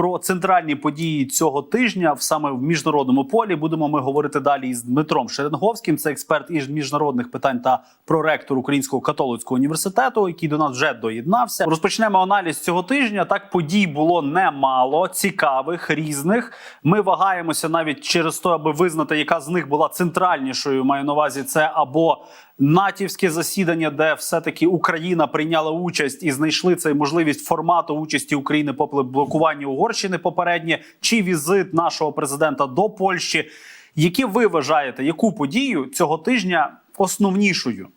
Про центральні події цього тижня в саме в міжнародному полі будемо ми говорити далі із Дмитром Шеренговським. Це експерт із міжнародних питань та проректор Українського католицького університету, який до нас вже доєднався. Розпочнемо аналіз цього тижня. Так подій було немало, цікавих, різних. Ми вагаємося навіть через те, аби визнати, яка з них була центральнішою. Маю на увазі це або натівське засідання, де все-таки Україна прийняла участь і знайшли цей можливість формату участі України попри блокування Угорщини попереднє, чи візит нашого президента до Польщі. Які ви вважаєте, яку подію цього тижня основнішою?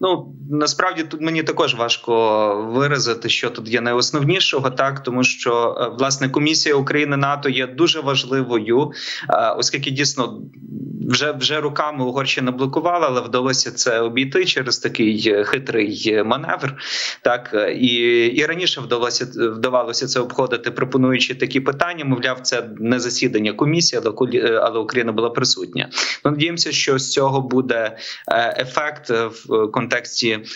Ну насправді тут мені також важко виразити, що тут є найосновнішого, так тому що е, власне комісія України НАТО є дуже важливою, е, оскільки дійсно. Вже вже руками Угорщина блокувала, але вдалося це обійти через такий е, хитрий маневр. Так і і раніше вдалося вдавалося це обходити, пропонуючи такі питання. Мовляв, це не засідання комісії, але але Україна була присутня. Ну, надіємося, що з цього буде ефект в контексті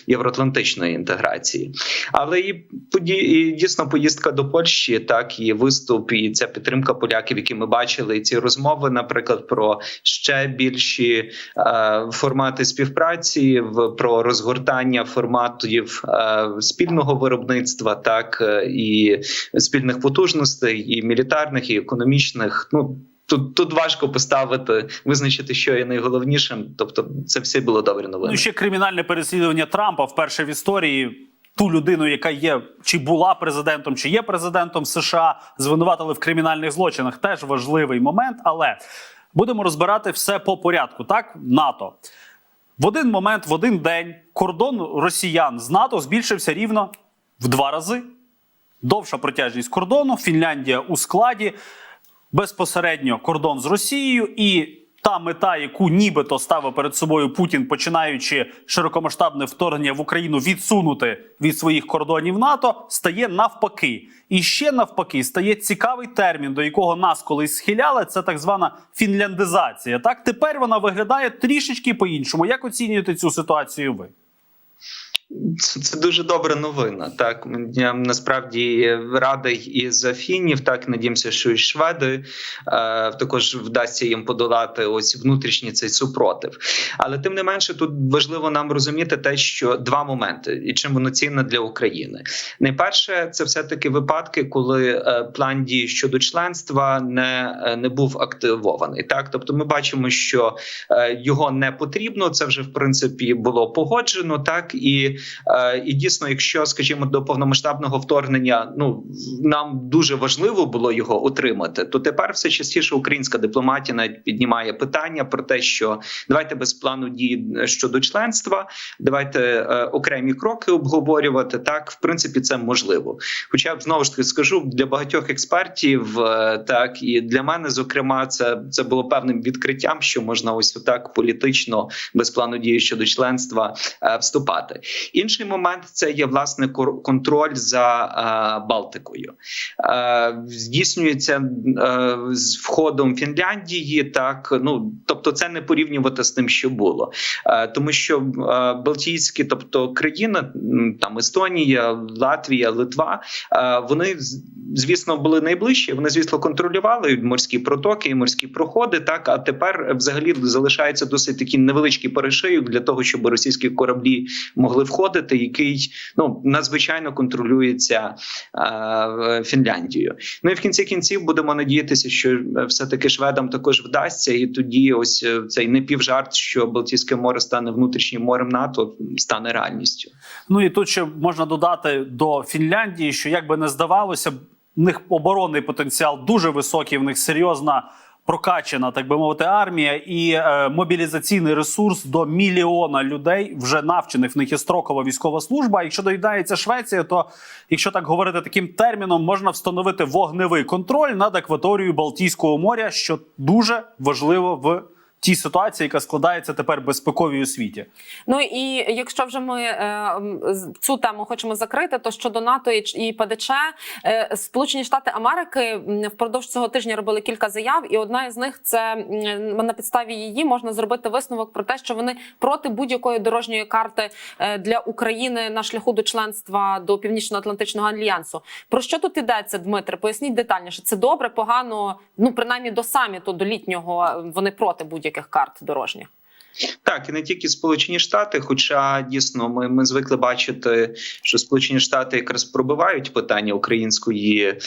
євроатлантичної інтеграції. Але і і дійсно поїздка до Польщі, так і виступ, і ця підтримка поляків, які ми бачили, і ці розмови, наприклад, про ще більші е, формати співпраці, в про розгортання форматів е, спільного виробництва, так е, і спільних потужностей, і мілітарних, і економічних. Ну Тут тут важко поставити, визначити, що є найголовнішим. Тобто, це все було добре новини. Ну ще кримінальне переслідування Трампа вперше в історії. Ту людину, яка є чи була президентом, чи є президентом США, звинуватили в кримінальних злочинах. Теж важливий момент, але будемо розбирати все по порядку. Так, НАТО в один момент, в один день, кордон росіян з НАТО збільшився рівно в два рази. Довша протяжність кордону. Фінляндія у складі безпосередньо кордон з Росією і. Та мета, яку нібито ставив перед собою Путін, починаючи широкомасштабне вторгнення в Україну, відсунути від своїх кордонів НАТО, стає навпаки. І ще навпаки стає цікавий термін, до якого нас колись схиляли. Це так звана фінляндизація. Так тепер вона виглядає трішечки по-іншому. Як оцінюєте цю ситуацію? Ви? Це, це дуже добра новина. Так я насправді радий і за фінів. Так надіємося, що і шведи е, також вдасться їм подолати ось внутрішній цей супротив. Але тим не менше, тут важливо нам розуміти те, що два моменти, і чим воно цінне для України. Найперше, це все таки випадки, коли е, план дій щодо членства не, е, не був активований. Так, тобто, ми бачимо, що е, його не потрібно. Це вже в принципі було погоджено. Так і І дійсно, якщо скажімо, до повномасштабного вторгнення, ну нам дуже важливо було його отримати, то тепер все частіше українська дипломатія навіть піднімає питання про те, що давайте без плану дії щодо членства, давайте е, окремі кроки обговорювати. Так, в принципі, це можливо. Хоча б знову ж таки скажу для багатьох експертів, е, так і для мене, зокрема, це, це було певним відкриттям, що можна ось так політично без плану дії щодо членства е, вступати. Інший момент це є власне контроль за е, Балтикою. Е, здійснюється е, з входом Фінляндії, так ну тобто, це не порівнювати з тим, що було, тому що Балтійські, тобто країни, там Естонія, Латвія, Литва, вони звісно були найближчі. Вони звісно контролювали морські протоки і морські проходи. Так а тепер взагалі залишається досить такий невеличкий перешийок для того, щоб російські кораблі могли входити, який ну надзвичайно контролюється е, Фінляндією. Ну і в кінці кінців будемо надіятися, що все таки шведам також вдасться, і тоді ось е, цей непівжарт, що Балтійське море стане внутрішнім морем НАТО, стане реальністю. Ну і тут ще можна додати до Фінляндії, що як би не здавалося, в них оборонний потенціал дуже високий, в них серйозна. Прокачана, так би мовити, армія і е, мобілізаційний ресурс до мільйона людей вже навчених. В них є строкова військова служба. Якщо доїдається Швеція, то якщо так говорити таким терміном, можна встановити вогневий контроль над акваторією Балтійського моря, що дуже важливо в тій ситуації, яка складається тепер безпековій у світі. Ну і якщо вже ми е, цю тему хочемо закрити, то щодо НАТО і ПДЧ, е, Сполучені Штати Америки впродовж цього тижня робили кілька заяв, і одна із них це на підставі її можна зробити висновок про те, що вони проти будь-якої дорожньої карти е, для України на шляху до членства до Північно-Атлантичного альянсу. Про що тут йдеться, Дмитре? Поясніть детальніше. Це добре, погано. Ну принаймні до саміту, до літнього е, вони проти будь-яких карт дорожніх. Так, і не тільки Сполучені Штати, хоча дійсно ми, ми звикли бачити, що Сполучені Штати якраз пробивають питання української е,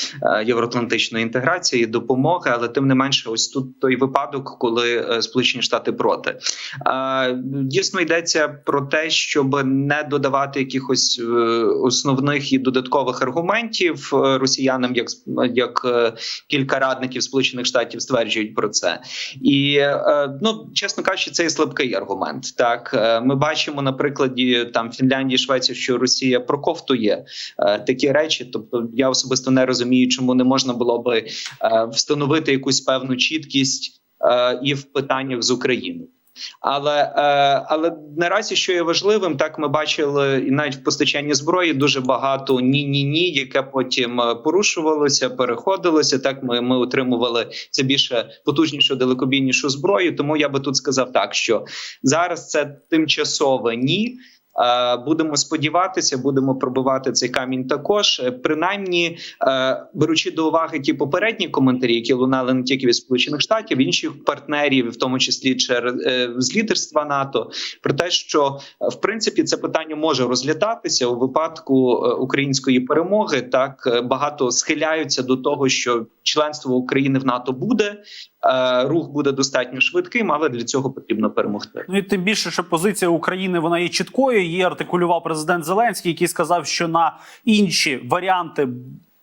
євроатлантичної інтеграції, і допомоги, але тим не менше, ось тут той випадок, коли е, Сполучені Штати проти. Е, дійсно йдеться про те, щоб не додавати якихось основних і додаткових аргументів росіянам, як як кілька радників Сполучених Штатів стверджують про це, і ну чесно кажучи, це є слабкий аргумент. Так Е, ми бачимо на прикладі там Фінляндії, Швеції, що Росія проковтує е, такі речі. Тобто, я особисто не розумію, чому не можна було би е, встановити якусь певну чіткість і в питаннях з Україною. Але е, але наразі, що є важливим, так ми бачили і навіть в постачанні зброї дуже багато ні, ні, ні, яке потім е, порушувалося, переходилося. Так ми, ми отримували це більше потужнішу, далекобійнішу зброю. Тому я би тут сказав так, що зараз це тимчасове ні. Е, Будемо сподіватися, будемо пробивати цей камінь. Також Е, принаймні е, беручи до уваги ті попередні коментарі, які лунали не тільки від сполучених штатів, інших партнерів, в тому числі через з лідерства НАТО, про те, що в принципі це питання може розглядатися у випадку української перемоги. Так багато схиляються до того, що членство України в НАТО буде. Рух буде достатньо швидким, але для цього потрібно перемогти. Ну і тим більше, що позиція України вона є чіткою. Її артикулював президент Зеленський, який сказав, що на інші варіанти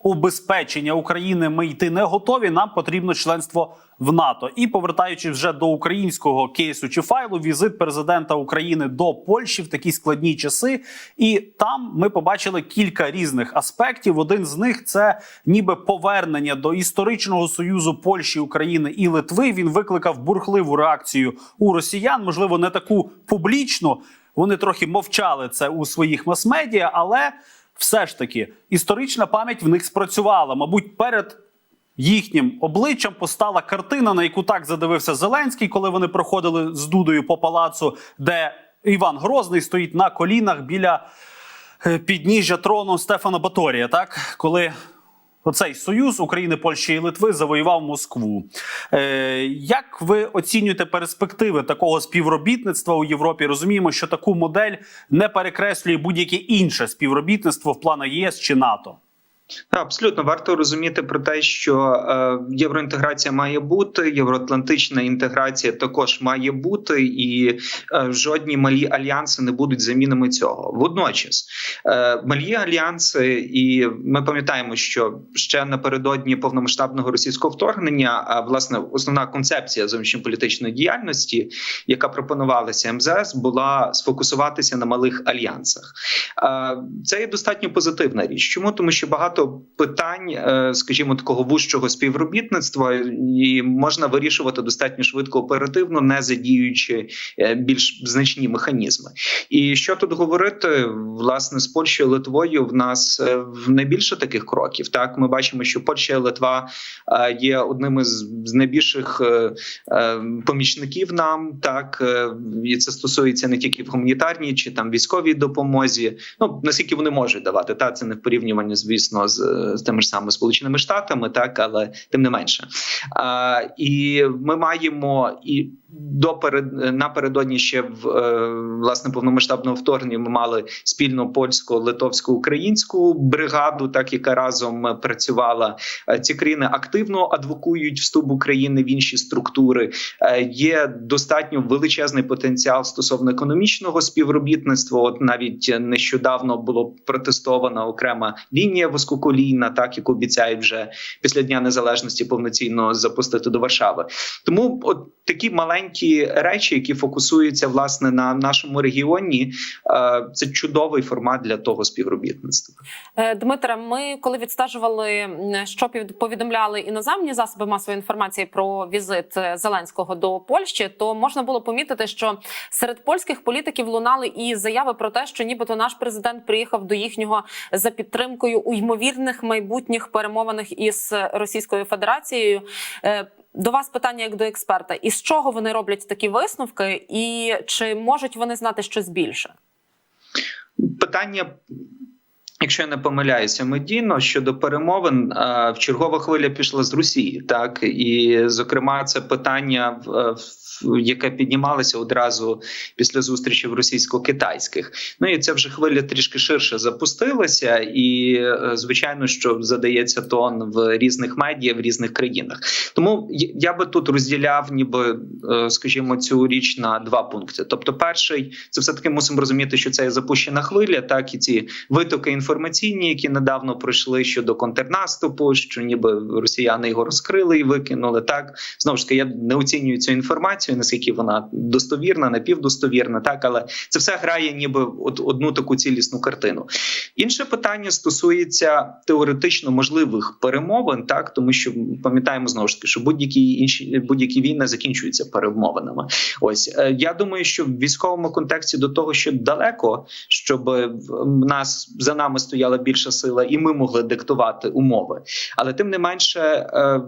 убезпечення України ми йти не готові. Нам потрібно членство в НАТО. І повертаючись вже до українського кейсу чи файлу, візит президента України до Польщі в такі складні часи. І там ми побачили кілька різних аспектів. Один з них це ніби повернення до історичного союзу Польщі, України і Литви. Він викликав бурхливу реакцію у росіян, можливо, не таку публічну. Вони трохи мовчали це у своїх мас-медіа, але все ж таки історична пам'ять в них спрацювала. Мабуть, перед їхнім обличчям постала картина, на яку так задивився Зеленський, коли вони проходили з Дудою по палацу, де Іван Грозний стоїть на колінах біля е, підніжжя трону Стефана Баторія. Так, коли Оцей союз України, Польщі і Литви завоював Москву. Е, як ви оцінюєте перспективи такого співробітництва у Європі? Розуміємо, що таку модель не перекреслює будь-яке інше співробітництво в планах ЄС чи НАТО. Так, абсолютно варто розуміти про те, що е, євроінтеграція має бути, євроатлантична інтеграція також має бути, і е, жодні малі альянси не будуть замінами цього. Водночас е, малі альянси, і ми пам'ятаємо, що ще напередодні повномасштабного російського вторгнення, а власне основна концепція зовнішньополітичної діяльності, яка пропонувалася МЗС, була сфокусуватися на малих альянсах. Це є достатньо позитивна річ. Чому тому, що багато питань, е, скажімо, такого вужчого співробітництва, і можна вирішувати достатньо швидко оперативно, не задіючи е, більш значні механізми. І що тут говорити, власне, з Польщею Литвою в нас е, в найбільше таких кроків. Так, ми бачимо, що Польща і Литва є одним з найбільших помічників нам. Так і це стосується не тільки в гуманітарній чи там військовій допомозі. Ну наскільки вони можуть давати, та це не в порівнянні, звісно, з, з тими ж самими сполученими штатами, так але тим не менше. А, і ми маємо і доперед напередодні ще в е, власне повномасштабного вторгнення ми мали спільну польсько литовсько українську бригаду, так яка разом е, працювала. Е, Ці країни активно адвокують вступ України в інші структури. Є достатньо величезний потенціал стосовно економічного співробітництва. От навіть нещодавно було протестована окрема лінія вузькоколійна, так яку обіцяють вже після дня незалежності повноцінно запустити до Варшави. Тому от такі маленькі маленькі речі, які фокусуються власне на нашому регіоні. Е, Це чудовий формат для того співробітництва. Е, Дмитре, ми коли відстежували, що повідомляли іноземні засоби масової інформації про візит е, Зеленського до Польщі, то можна було помітити, що серед польських політиків лунали і заяви про те, що нібито наш президент приїхав до їхнього за підтримкою у ймовірних майбутніх перемовинах із Російською Федерацією. Е, До вас питання як до експерта: із чого вони роблять такі висновки, і чи можуть вони знати щось більше? Питання. Якщо я не помиляюся, медійно щодо перемовин е, в чергова хвиля пішла з Росії, так і зокрема, це питання, в- в- яке піднімалося одразу після зустрічі в російсько-китайських. Ну і ця вже хвиля трішки ширше запустилася, і е, звичайно, що задається тон в різних медіа в різних країнах. Тому я- би тут розділяв, ніби е, скажімо, цю річ на два пункти. Тобто, перший це все таки мусимо розуміти, що це є запущена хвиля, так і ці витоки інформаційні, які недавно пройшли щодо контрнаступу, що ніби росіяни його розкрили і викинули. Так знову ж таки, я не оцінюю цю інформацію, наскільки вона достовірна, напівдостовірна, так але це все грає, ніби от одну таку цілісну картину. Інше питання стосується теоретично можливих перемовин, так тому що пам'ятаємо знову ж таки, що будь-які інші будь-які війни закінчуються перемовинами. Ось е, я думаю, що в військовому контексті до того, що далеко, щоб в нас за нами стояла більша сила, і ми могли диктувати умови. Але тим не менше, е,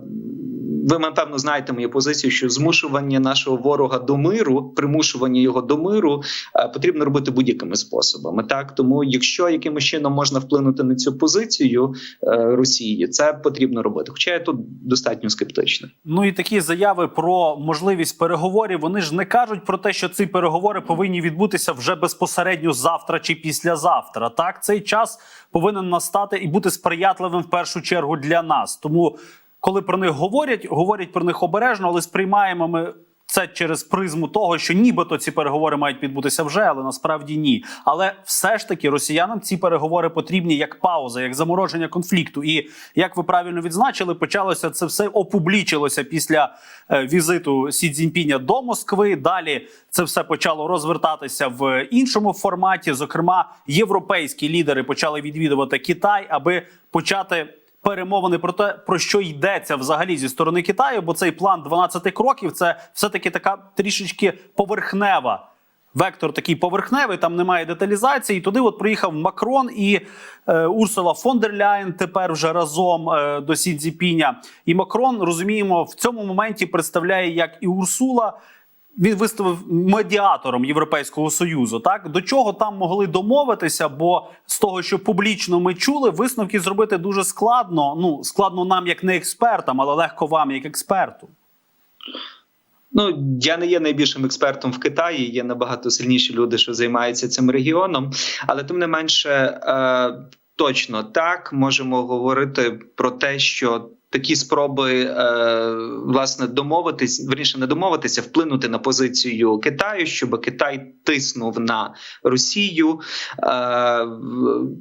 ви напевно знаєте мою позицію, що змушування нашого ворога до миру, примушування його до миру, е, потрібно робити будь-якими способами. Так тому, якщо якимось чином можна вплинути на цю позицію е, Росії, це потрібно робити. Хоча я тут достатньо скептичний. Ну і такі заяви про можливість переговорів. Вони ж не кажуть про те, що ці переговори повинні відбутися вже безпосередньо завтра чи післязавтра. Так, цей час повинен настати і бути сприятливим в першу чергу для нас. Тому, коли про них говорять, говорять про них обережно, але сприймаємо ми. Це через призму того, що нібито ці переговори мають відбутися вже, але насправді ні. Але все ж таки росіянам ці переговори потрібні як пауза, як замороження конфлікту. І як ви правильно відзначили, почалося це все опублічилося після е, візиту Сі Цзіньпіня до Москви. Далі це все почало розвертатися в іншому форматі. Зокрема, європейські лідери почали відвідувати Китай, аби почати перемовини про те, про що йдеться взагалі зі сторони Китаю, бо цей план 12 кроків це все-таки така трішечки поверхнева. Вектор такий поверхневий, там немає деталізації. Туди от приїхав Макрон і е, Урсула фон дер Ляєн тепер вже разом е, до Сі Цзіпіня. І Макрон розуміємо в цьому моменті представляє як і Урсула. Він виставив медіатором Європейського союзу. Так до чого там могли домовитися? Бо з того, що публічно ми чули, висновки зробити дуже складно. Ну складно нам, як не експертам, але легко вам, як експерту. Ну я не є найбільшим експертом в Китаї. Є набагато сильніші люди, що займаються цим регіоном, але тим не менше, е, точно так можемо говорити про те, що. Такі спроби е, власне домовитись, верніше не домовитися, вплинути на позицію Китаю, щоб Китай тиснув на Росію. Е,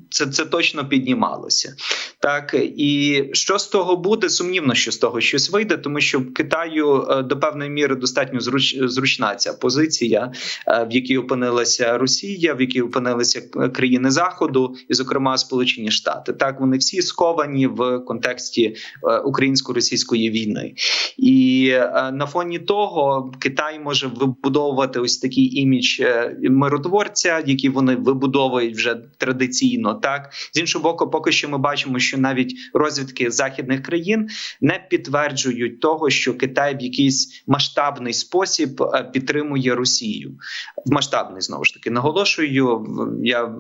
це, це точно піднімалося. Так і що з того буде? Сумнівно, що з того щось вийде, тому що Китаю е, до певної міри достатньо зруч, зручна ця позиція, е, в якій опинилася Росія, в якій опинилися країни Заходу, і, зокрема, Сполучені Штати. Так вони всі сковані в контексті е, українсько-російської війни, і е, на фоні того Китай може вибудовувати ось такий імідж е, миротворця, який вони вибудовують вже традиційно. Так з іншого боку, поки що ми бачимо, що навіть розвідки західних країн не підтверджують того, що Китай в якийсь масштабний спосіб е, підтримує Росію. В масштабний знову ж таки наголошую. Я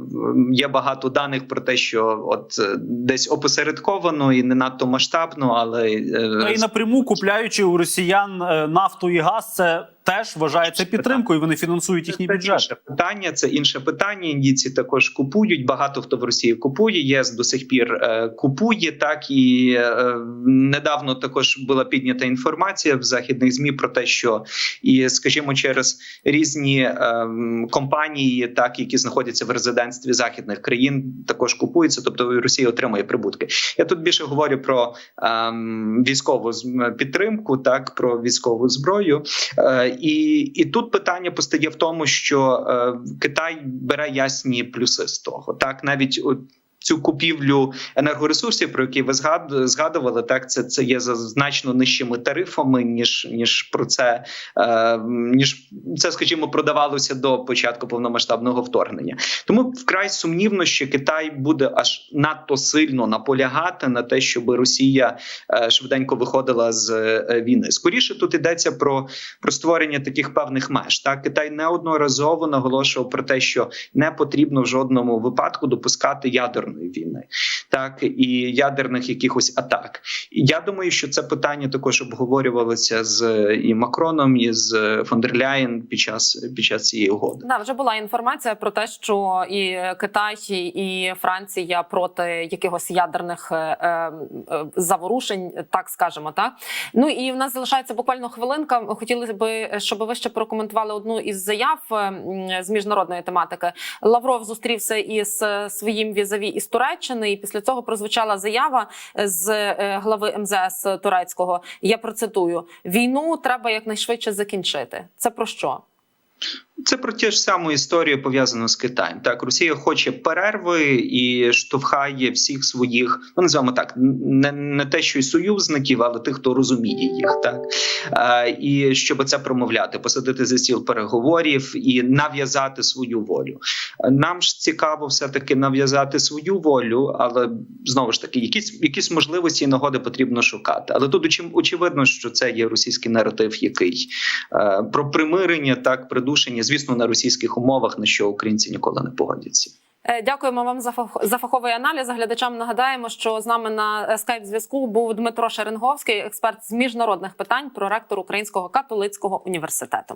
є багато даних про те, що от десь опосередковано і не надто масштабно, але е, Та і напряму купляючи у росіян е, нафту і газ, це теж вважається підтримкою. Вони фінансують їхній Це інше питання. Це інше питання. Індійці також купують. Багато хто в Росії купує. ЄС до сих пір е, купує. Так і е, недавно також була піднята інформація в західних змі про те, що і, скажімо, через різні е, компанії, так які знаходяться в резидентстві західних країн, також купуються. Тобто Росія отримує прибутки. Я тут більше говорю про е, військову підтримку, так про військову зброю. Е, І, і тут питання постає в тому, що е, Китай бере ясні плюси з того. Так, навіть от цю купівлю енергоресурсів, про які ви згад- згадували, так це, це є за значно нижчими тарифами, ніж ніж про це е, ніж це, скажімо, продавалося до початку повномасштабного вторгнення. Тому вкрай сумнівно, що Китай буде аж надто сильно наполягати на те, щоб Росія е, швиденько виходила з е, війни. Скоріше тут йдеться про, про створення таких певних меж. Так Китай неодноразово наголошував про те, що не потрібно в жодному випадку допускати ядерної війни, так і ядерних якихось атак. Я думаю, що це питання також обговорювалося з і Макроном, і з фон дер Ляєн під час під час цієї угоди. Да, вже була інформація про те, що і Китай, і Франція проти якихось ядерних е, е, заворушень, так скажемо, так ну і в нас залишається буквально хвилинка. Хотіли би, щоб ви ще прокоментували одну із заяв з міжнародної тематики. Лавров зустрівся із своїм візаві із Туреччини, і після цього прозвучала заява з е, глави МЗС турецького. Я процитую: війну треба якнайшвидше закінчити. Це про що? Це про ті ж саму історію пов'язану з Китаєм. Так, Росія хоче перерви і штовхає всіх своїх, ну називаємо так, не, не те, що й союзників, але тих, хто розуміє їх, так а, і щоб це промовляти, посадити за стіл переговорів і нав'язати свою волю. Нам ж цікаво, все таки нав'язати свою волю, але знову ж таки, якісь якісь можливості і нагоди потрібно шукати. Але тут очевидно, що це є російський наратив, який е, про примирення, так придушення, звісно, на російських умовах, на що українці ніколи не погодяться. Е, Дякуємо вам за фах- за фаховий аналіз. Глядачам нагадаємо, що з нами на скайп зв'язку був Дмитро Шеренговський, експерт з міжнародних питань, проректор Українського католицького університету.